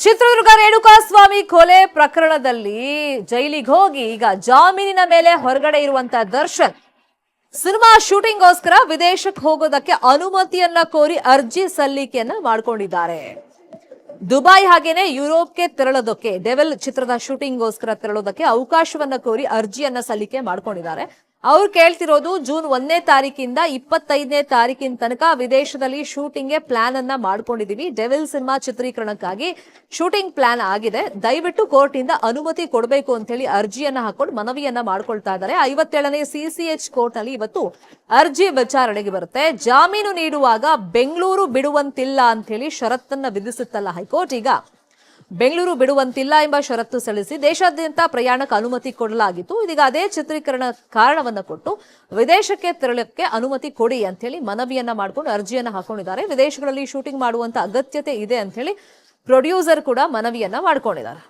ಚಿತ್ರದುರ್ಗ ರೇಣುಕಾಸ್ವಾಮಿ ಕೊಲೆ ಪ್ರಕರಣದಲ್ಲಿ ಜೈಲಿಗೆ ಹೋಗಿ ಈಗ ಜಾಮೀನಿನ ಮೇಲೆ ಹೊರಗಡೆ ಇರುವಂತ ದರ್ಶನ್. ಸಿನಿಮಾ ಶೂಟಿಂಗ್ಗೋಸ್ಕರ ವಿದೇಶಕ್ಕೆ ಹೋಗೋದಕ್ಕೆ ಅನುಮತಿಯನ್ನ ಕೋರಿ ಅರ್ಜಿ ಸಲ್ಲಿಕೆಯನ್ನ ಮಾಡ್ಕೊಂಡಿದ್ದಾರೆ. ದುಬೈ ಹಾಗೇನೆ ಯುರೋಪ್ಗೆ ತೆರಳೋದಕ್ಕೆ, ಡೆವೆಲ್ ಚಿತ್ರದ ಶೂಟಿಂಗ್ಗೋಸ್ಕರ ತೆರಳೋದಕ್ಕೆ ಅವಕಾಶವನ್ನ ಕೋರಿ ಅರ್ಜಿಯನ್ನ ಸಲ್ಲಿಕೆ ಮಾಡ್ಕೊಂಡಿದ್ದಾರೆ. ಅವ್ರು ಕೇಳ್ತಿರೋದು ಜೂನ್ ಒಂದನೇ ತಾರೀಕಿಂದ ಇಪ್ಪತ್ತೈದನೇ ತಾರೀಕಿನ ತನಕ ವಿದೇಶದಲ್ಲಿ ಶೂಟಿಂಗ್ಗೆ ಪ್ಲಾನ್ ಅನ್ನ ಮಾಡ್ಕೊಂಡಿದೀವಿ. ಡೆವಿಲ್ ಸಿನಿಮಾ ಚಿತ್ರೀಕರಣಕ್ಕಾಗಿ ಶೂಟಿಂಗ್ ಪ್ಲಾನ್ ಆಗಿದೆ. ದಯವಿಟ್ಟು ಕೋರ್ಟ್ ಇಂದ ಅನುಮತಿ ಕೊಡಬೇಕು ಅಂತ ಹೇಳಿ ಅರ್ಜಿಯನ್ನ ಹಾಕೊಂಡು ಮನವಿಯನ್ನ ಮಾಡ್ಕೊಳ್ತಾ ಇದ್ದಾರೆ. ಐವತ್ತೇಳನೇ ಸಿಸಿಎಚ್ ಕೋರ್ಟ್ನಲ್ಲಿ ಇವತ್ತು ಅರ್ಜಿ ವಿಚಾರಣೆಗೆ ಬರುತ್ತೆ. ಜಾಮೀನು ನೀಡುವಾಗ ಬೆಂಗಳೂರು ಬಿಡುವಂತಿಲ್ಲ ಅಂತ ಹೇಳಿ ಷರತ್ತನ್ನ ವಿಧಿಸುತ್ತಲ್ಲ ಹೈಕೋರ್ಟ್. ಈಗ ಬೆಂಗಳೂರು ಬಿಡುವಂತಿಲ್ಲ ಎಂಬ ಷರತ್ತು ಸಲ್ಲಿಸಿ ದೇಶಾದ್ಯಂತ ಪ್ರಯಾಣಕ್ಕೆ ಅನುಮತಿ ಕೊಡಲಾಗಿತ್ತು. ಇದೀಗ ಅದೇ ಚಿತ್ರೀಕರಣ ಕಾರಣವನ್ನ ಕೊಟ್ಟು ವಿದೇಶಕ್ಕೆ ತೆರಳಕ್ಕೆ ಅನುಮತಿ ಕೊಡಿ ಅಂತ ಹೇಳಿ ಮನವಿಯನ್ನ ಮಾಡ್ಕೊಂಡು ಅರ್ಜಿಯನ್ನ ಹಾಕೊಂಡಿದ್ದಾರೆ. ವಿದೇಶಗಳಲ್ಲಿ ಶೂಟಿಂಗ್ ಮಾಡುವಂತ ಅಗತ್ಯತೆ ಇದೆ ಅಂತ ಹೇಳಿ ಪ್ರೊಡ್ಯೂಸರ್ ಕೂಡ ಮನವಿಯನ್ನ ಮಾಡ್ಕೊಂಡಿದ್ದಾರೆ.